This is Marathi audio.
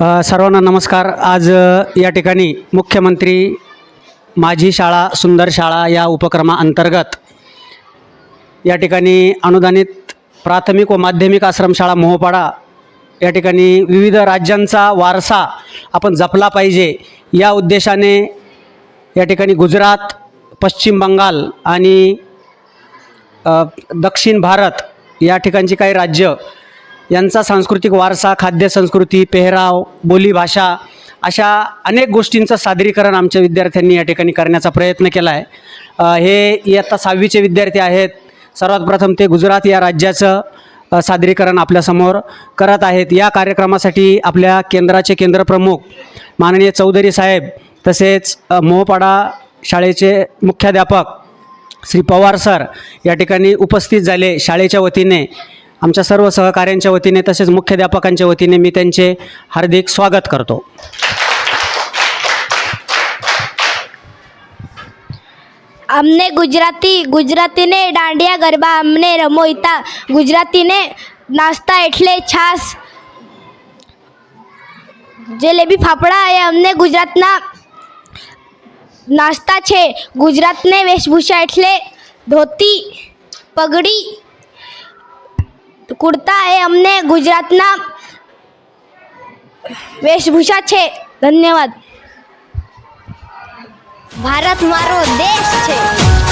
सर्वांना नमस्कार. आज या ठिकाणी मुख्यमंत्री माझी शाळा सुंदर शाळा या उपक्रमाअंतर्गत या ठिकाणी अनुदानित प्राथमिक व माध्यमिक आश्रमशाळा मोहपाडा या ठिकाणी विविध राज्यांचा वारसा आपण जपला पाहिजे. या उद्देशाने या ठिकाणी गुजरात पश्चिम बंगाल आणि दक्षिण भारत या ठिकाणची काही राज्य यांचा सांस्कृतिक वारसा खाद्य संस्कृती पेहराव बोलीभाषा अशा अनेक गोष्टींचं सादरीकरण आमच्या विद्यार्थ्यांनी या ठिकाणी करण्याचा प्रयत्न केला आहे हे इयत्ता सहावीचे विद्यार्थी आहेत. सर्वात प्रथम ते गुजरात या राज्याचं सादरीकरण आपल्यासमोर करत आहेत. या कार्यक्रमासाठी आपल्या केंद्राचे केंद्रप्रमुख माननीय चौधरी साहेब तसेच मोहपाडा शाळेचे मुख्याध्यापक श्री पवार सर या ठिकाणी उपस्थित झाले. शाळेच्या वतीने आमच्या सर्व सहकाऱ्यांच्या वतीने तसेच मुख्याध्यापकांच्या वतीने मी त्यांचे हार्दिक स्वागत करतो અમને ગુજરાતી ગુજરાતીને દાંડિયા ગરબા અમને રમોઈતા ગુજરાતીને નાસ્તા એટલે છાસ જલેબી ફાફડા એ અમને ગુજરાતના નાસ્તા છે ગુજરાતને વેશભૂષા એટલે ધોતી પગડી કુર્તા એ અમને ગુજરાતના વેશભૂષા છે. ધન્યવાદ. ભારત મારો દેશ છે.